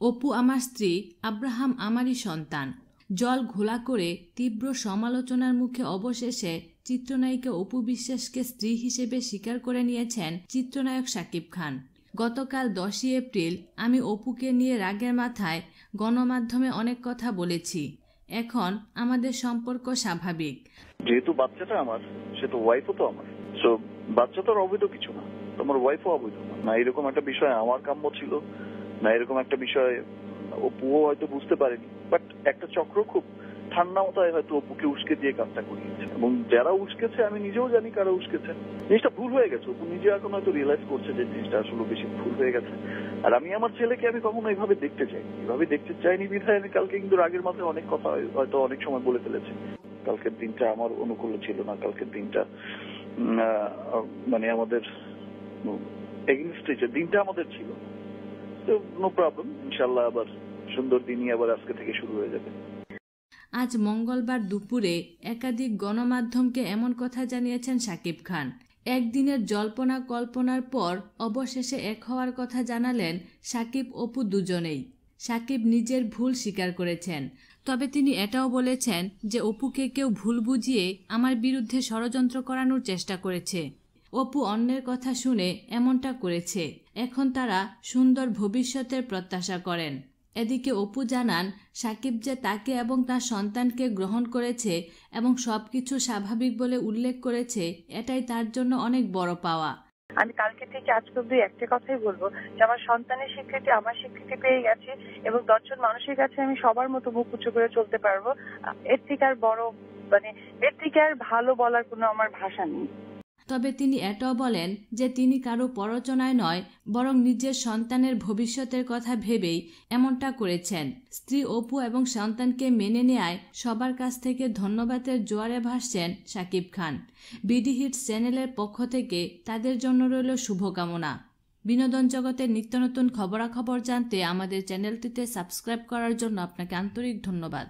অপু আমার স্ত্রী, আব্রাহাম আমারই সন্তান। জল ঘোলা করে তীব্র সমালোচনার মুখে অবশেষে চিত্রনায়িকা অপু বিশ্বাসকে স্ত্রী হিসেবে স্বীকার করে নিয়েছেন চিত্রনায়ক শাকিব খান। গতকাল দশই এপ্রিল আমি অপুকে নিয়ে রাগের মাথায় গণমাধ্যমে অনেক কথা বলেছি। এখন আমাদের সম্পর্ক স্বাভাবিক। যেহেতু বাচ্চাটা আমার, সে তো ওয়াইফও তো আমার। বাচ্চা তো অবৈধ কিছু না। তোমার ওয়াইফও অবৈধ না, এরকম একটা বিষয় আমার কাম্য ছিল। না, এরকম একটা বিষয় অপুও হয়তো বুঝতে পারেনি বাট একটা চক্র খুব ঠান্ডা মাথায় হয়তো অপুকে উস্কে দিয়ে কাজটা করিয়েছে। এবং যারা উস্কেছে, আমি নিজেও জানি কারা উস্কেছে। জিনিসটা ভুল হয়ে গেছে অপু নিজে এখন হয়তো রিয়েলাইজ করছে যে জিনিসটা আসলে বেশি ভুল হয়ে গেছে। আর আমি আমার ছেলেকে আমি কখনো এইভাবে দেখতে চাই এভাবে দেখতে চাইনি বিধায় আমি কালকে কিন্তু রাগের মাথায় অনেক কথা হয়তো অনেক সময় বলে ফেলেছি। কালকের দিনটা আমার অনুকূল ছিল না, কালকের দিনটা মানে আমাদের এগেনস্টে দিনটা আমাদের ছিল। নো প্রবলেম ইনশাল্লাহ আবার সুন্দর দিনই আবার আজকে থেকে শুরু হয়ে যাবে। আজ মঙ্গলবার দুপুরে একাধিক গণমাধ্যমকে এমন কথা জানিয়েছেন শাকিব খান। একদিনের জল্পনা কল্পনার পর অবশেষে এক হওয়ার কথা জানালেন সাকিব অপু দুজনেই। সাকিব নিজের ভুল স্বীকার করেছেন। তবে তিনি এটাও বলেছেন যে অপুকে কেউ ভুল বুঝিয়ে আমার বিরুদ্ধে ষড়যন্ত্র করানোর চেষ্টা করেছে। অপু অন্যের কথা শুনে এমনটা করেছে। এখন তারা সুন্দর ভবিষ্যতের প্রত্যাশা করেন। এদিকে অপু জানান, সাকিব যে তাকে এবং তার সন্তানকে গ্রহণ করেছে এবং সবকিছু স্বাভাবিক বলে উল্লেখ করেছে, এটাই তার জন্য অনেক বড় পাওয়া। আমি কালকে থেকে আজ অব্দি একটা কথাই বলব যে, আমার সন্তানের স্বীকৃতি আমার স্বীকৃতি পেয়ে গেছে এবং দশজন মানুষের কাছে আমি সবার মতো মুখ উঁচু করে চলতে পারব। এর থেকে আর বড় মানে এর থেকে আর ভালো বলার কোনো আমার ভাষা নেই। তবে তিনি এটাও বলেন যে তিনি কারও প্ররোচনায় নয়, বরং নিজের সন্তানের ভবিষ্যতের কথা ভেবেই এমনটা করেছেন। স্ত্রী অপু এবং সন্তানকে মেনে নেয়ায় সবার কাছ থেকে ধন্যবাদের জোয়ারে ভাসছেন শাকিব খান। বিডি হিটস চ্যানেলের পক্ষ থেকে তাদের জন্য রইল শুভকামনা। বিনোদন জগতের নিত্য নতুন খবরাখবর জানতে আমাদের চ্যানেলটিতে সাবস্ক্রাইব করার জন্য আপনাকে আন্তরিক ধন্যবাদ।